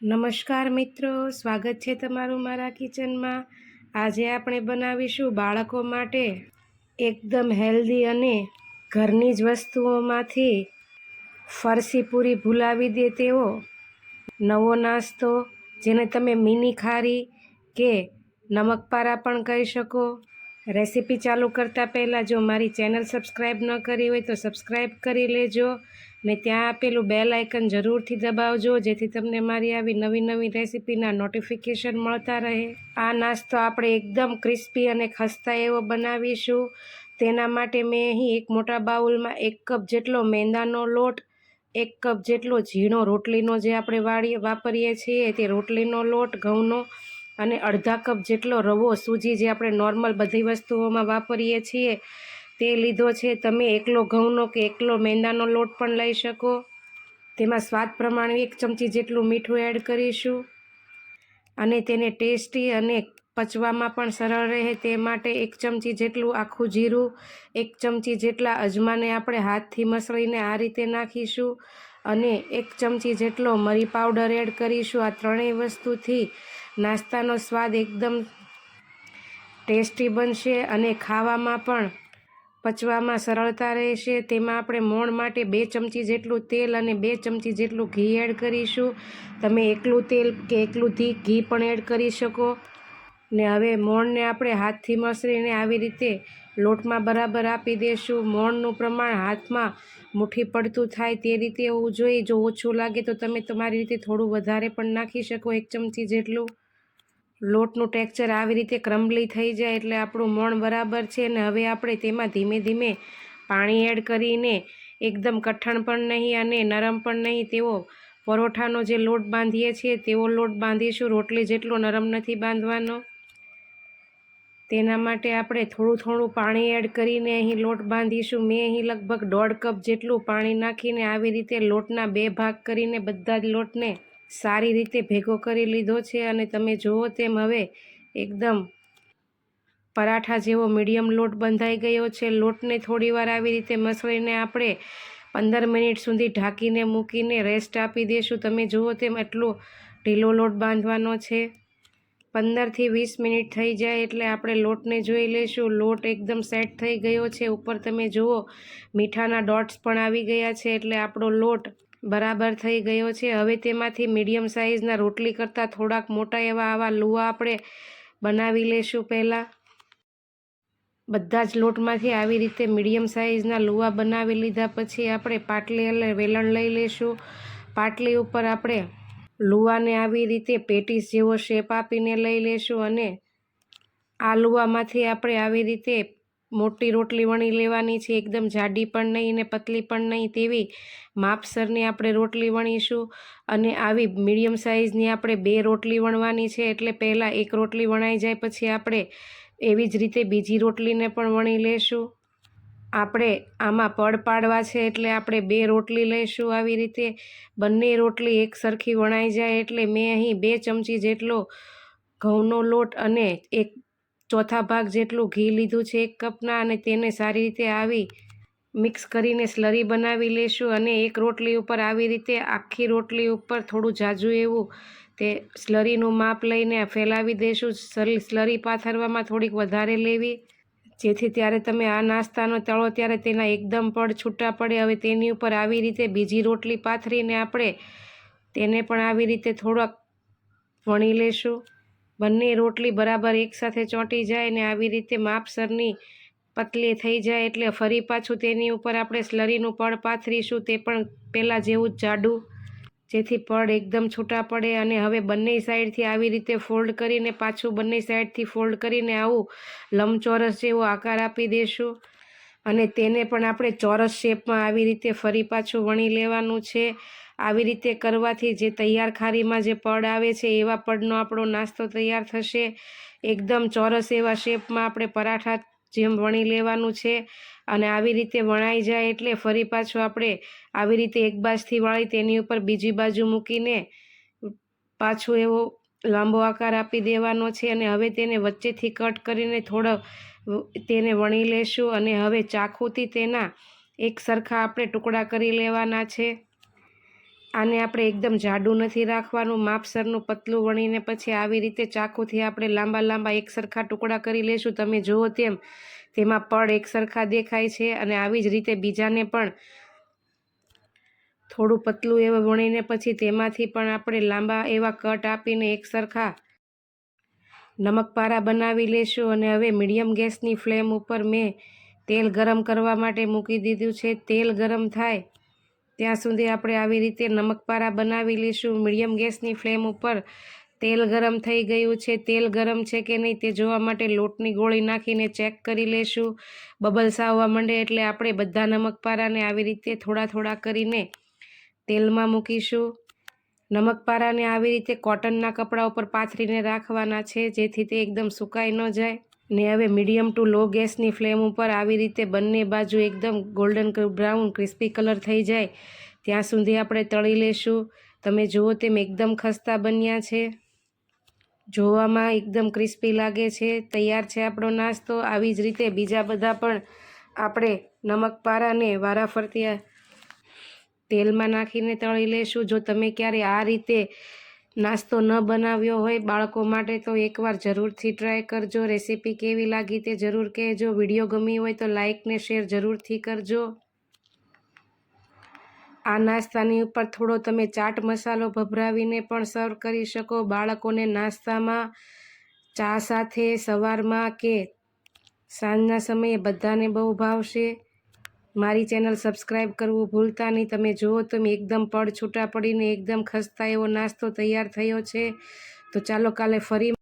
નમસ્કાર મિત્રો, સ્વાગત છે તમારું મારા કિચનમાં. આજે આપણે બનાવીશું બાળકો માટે એકદમ હેલ્ધી અને ઘરની જ વસ્તુઓમાંથી ફરસી પૂરી ભૂલાવી દે તેવો નવો નાસ્તો, જેને તમે મિની ખારી કે નમકપારા પણ કહી શકો. રેસીપી ચાલુ કરતાં પહેલાં જો મારી ચેનલ સબસ્ક્રાઈબ ન કરી હોય તો સબસ્ક્રાઈબ કરી લેજો ને ત્યાં આપેલું બેલ આઇકન જરૂરથી દબાવજો, જેથી તમને મારી આવી નવી નવી રેસીપીના નોટિફિકેશન મળતા રહે. આ નાસ્તો આપણે એકદમ ક્રિસ્પી અને ખસ્તા એવો બનાવીશું. તેના માટે મેં અહીં એક મોટા બાઉલમાં એક કપ જેટલો મેંદાનો લોટ, એક કપ જેટલો ઝીણો રોટલીનો જે આપણે વાળીએ વાપરીએ છીએ તે રોટલીનો લોટ, ઘઉંનો અને અડધા કપ જેટલો રવો સૂજી જે આપણે નોર્મલ બધી વસ્તુઓમાં વાપરીએ છીએ, તે લીધો છે. તમે એકલો ઘઉંનો કે એકલો મેંદાનો લોટ પણ લઈ શકો. તેમાં સ્વાદ પ્રમાણે એક ચમચી જેટલું મીઠું એડ કરીશું. અને તેને ટેસ્ટી અને પચવામાં પણ સરળ રહે તે માટે એક ચમચી જેટલું આખું જીરું, એક ચમચી જેટલા અજમાને આપણે હાથથી મસળીને આ રીતે નાખીશું. અને એક ચમચી જેટલો મરી પાવડર એડ કરીશું. આ ત્રણેય વસ્તુથી નાસ્તાનો સ્વાદ એકદમ ટેસ્ટી બનશે અને ખાવામાં પણ પચવામાં સરળતા રહેશે. તેમાં આપણે મોણ માટે બે ચમચી જેટલું તેલ અને બે ચમચી જેટલું ઘી એડ કરીશું. તમે એકલું તેલ કે એકલું ઘી ઘી પણ એડ કરી શકો. ને હવે મોણને આપણે હાથથી મસળીને આવી રીતે લોટમાં બરાબર આપી દઈશું મોણનું પ્રમાણ હાથમાં મુઠ્ઠી પડતું થાય તે રીતે હોવું જોઈએ. જો ઓછું લાગે તો તમે તમારી રીતે થોડું વધારે પણ નાખી શકો. એક ચમચી જેટલું લોટનું ટેક્સચર આવી રીતે ક્રમ્બલી થઈ જાય એટલે આપણું મોણ બરાબર છે અને હવે આપણે તેમાં ધીમે ધીમે પાણી એડ કરીને એકદમ કઠણ પણ નહીં અને નરમ પણ નહીં તેવો પરોઠાનો જે લોટ બાંધીએ છીએ તેવો લોટ બાંધીશું. રોટલી જેટલો નરમ નથી બાંધવાનો. તેના માટે આપણે થોડું થોડું પાણી એડ કરીને અહીં લોટ બાંધીશું. મેં અહીં લગભગ દોઢ કપ જેટલું પાણી નાખીને આવી રીતે લોટના બે ભાગ કરીને બધા જ લોટને સારી રીતે ભેગો કરી લીધો છે અને તમે જુઓ તેમ હવે એકદમ પરાઠા જેવો મીડિયમ લોટ બંધાઈ ગયો છે. લોટને થોડીવાર આવી રીતે મસળીને આપણે પંદર મિનિટ સુધી ઢાંકીને મૂકીને રેસ્ટ આપી દઈશું તમે જુઓ તેમ એટલો ઢીલો લોટ બાંધવાનો છે. પંદરથી વીસ મિનિટ થઈ જાય એટલે આપણે લોટને જોઈ લઈશું. લોટ એકદમ સેટ થઈ ગયો છે. ઉપર તમે જુઓ, મીઠાના ડોટ્સ પણ આવી ગયા છે એટલે આપણો લોટ બરાબર થઈ ગયો છે. હવે તેમાંથી મીડિયમ સાઇઝના રોટલી કરતાં થોડાક મોટા એવા આવા લુવા આપણે બનાવી લેશું પહેલાં. બધા જ લોટમાંથી આવી રીતે મીડિયમ સાઇઝના લુવા બનાવી લીધા. પછી આપણે પાટલી એટલે વેલણ લઈ લઈશું. પાટલી ઉપર આપણે લુવાને આવી રીતે પેટીસ જેવો શેપ આપીને લઈ લઈશું અને આ લુવામાંથી આપણે આવી રીતે મોટી રોટલી વણી લેવાની છે. એકદમ જાડી પણ નહીં ને પતલી પણ નહીં તેવી માપસરની આપણે રોટલી વણીશું અને આવી મીડિયમ સાઇઝની આપણે બે રોટલી વણવાની છે. એટલે પહેલાં એક રોટલી વણાઈ જાય, પછી આપણે એવી જ રીતે બીજી રોટલીને પણ વણી લેશું. આપણે આમાં પડ પાડવા છે એટલે આપણે બે રોટલી લઈશું આવી રીતે. બંને રોટલી એક સરખી વણાઈ જાય એટલે મેં અહીં બે ચમચી જેટલો ઘઉંનો લોટ અને એક ચોથા ભાગ જેટલું ઘી લીધું છે એક કપના અને તેને સારી રીતે આવી મિક્સ કરીને સ્લરી બનાવી લેશું અને એક રોટલી ઉપર આવી રીતે આખી રોટલી ઉપર થોડું જાજુ એવું તે સ્લરીનું માપ લઈને ફેલાવી દઈશું સ્લરી પાથરવામાં થોડીક વધારે લેવી. જેથી ત્યારે તમે આ નાસ્તાનો તળો ત્યારે તેના એકદમ પડ છૂટા પડે. હવે તેની ઉપર આવી રીતે બીજી રોટલી પાથરીને આપણે તેને પણ આવી રીતે થોડોક વણી લેશું. બંને રોટલી બરાબર એકસાથે ચોંટી જાય ને આવી રીતે માપસરની પતલી થઈ જાય એટલે ફરી પાછું તેની ઉપર આપણે સ્લરીનું પડ પાથરીશું. તે પણ પહેલાં જેવું જ જાડું જેથી પડ એકદમ છૂટા પડે અને હવે બંને સાઈડથી આવી રીતે ફોલ્ડ કરીને પાછું બંને સાઈડથી ફોલ્ડ કરીને આવું લંબચોરસ જેવો આકાર આપી દઈશું અને તેને પણ આપણે ચોરસ શેપમાં આવી રીતે ફરી પાછું વણી લેવાનું છે. આવી રીતે કરવાથી જે તૈયાર ખારીમાં જે પડ આવે છે, એવા પડનો આપણો નાસ્તો તૈયાર થશે. એકદમ ચોરસ એવા શેપમાં આપણે પરાઠા જેમ વણી લેવાનું છે અને આવી રીતે વણાઈ જાય એટલે ફરી પાછું આપણે આવી રીતે એક બાજથી વળી તેની ઉપર બીજી બાજુ મૂકીને પાછું એવો લાંબો આકાર આપી દેવાનો છે અને હવે તેને વચ્ચેથી કટ કરીને થોડો તેને વણી લેશું અને હવે ચાકુથી તેના એક સરખા આપણે ટુકડા કરી લેવાના છે. આને આપણે એકદમ જાડું નથી રાખવાનું. માપસરનું પતલું વણીને પછી આવી રીતે ચાકુથી આપણે લાંબા લાંબા એક સરખા ટુકડા કરી લેશું. તમે જુઓ તેમ, તેમાં પડ એક સરખા દેખાય છે અને આવી જ રીતે બીજાને પણ થોડું પતલું એવું વણીને પછી તેમાંથી પણ આપણે લાંબા એવા કટ આપીને એક સરખા નમકપારા બનાવી લેશું અને હવે મીડિયમ ગેસની ફ્લેમ ઉપર મેં તેલ ગરમ કરવા માટે મૂકી દીધું છે. તેલ ગરમ થાય ત્યાં સુધી આપણે આવી રીતે નમકપારા બનાવી લઈશું. મીડિયમ ગેસની ફ્લેમ ઉપર તેલ ગરમ થઈ ગયું છે. તેલ ગરમ છે કે નહીં તે જોવા માટે લોટની ગોળી નાખીને ચેક કરી લેશું બબલ્સ આવવા માંડે એટલે આપણે બધા નમકપારાને આવી રીતે થોડા થોડા કરીને તેલમાં મૂકીશું. નમકપારાને આવી રીતે કોટનના કપડા ઉપર પાથરીને રાખવાના છે જેથી તે એકદમ સુકાઈ ન જાય. ને હવે મીડિયમ ટુ લો ગેસની ફ્લેમ ઉપર આવી રીતે બંને બાજુ એકદમ ગોલ્ડન બ્રાઉન, ક્રિસ્પી કલર થઈ જાય. ત્યાં સુધી આપણે તળી લેશું. તમે જુઓ તેમ એકદમ ખસ્તા બન્યા છે. જોવામાં એકદમ ક્રિસ્પી લાગે છે. તૈયાર છે આપણો નાસ્તો. આવી જ રીતે બીજા બધા પણ આપણે નમકપારાને વારાફરતી તેલમાં નાખીને તળી લેશું. જો તમે ક્યારે આ રીતે નાસ્તો ન બનાવ્યો હોય બાળકો માટે તો એકવાર જરૂરથી ટ્રાય કરજો. રેસીપી કેવી લાગી તે જરૂર કહેજો. વીડિયો ગમી હોય તો લાઇકને શેર જરૂરથી કરજો. આ નાસ્તાની ઉપર થોડો તમે ચાટ મસાલો ભભરાવીને પણ સર્વ કરી શકો. બાળકોને નાસ્તામાં ચા સાથે, સવારમાં કે સાંજના સમયે બધાને બહુ ભાવશે. મારી ચેનલ સબસ્ક્રાઈબ કરવું ભૂલતા નહીં. તમે જુઓ તો મેં એકદમ પડ છૂટા પડીને એકદમ ખસતા એવો નાસ્તો તૈયાર થયો છે. તો ચાલો કાલે ફરી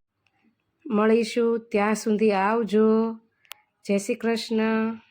મળીશું. ત્યાં સુધી આવજો. જય શ્રી કૃષ્ણ.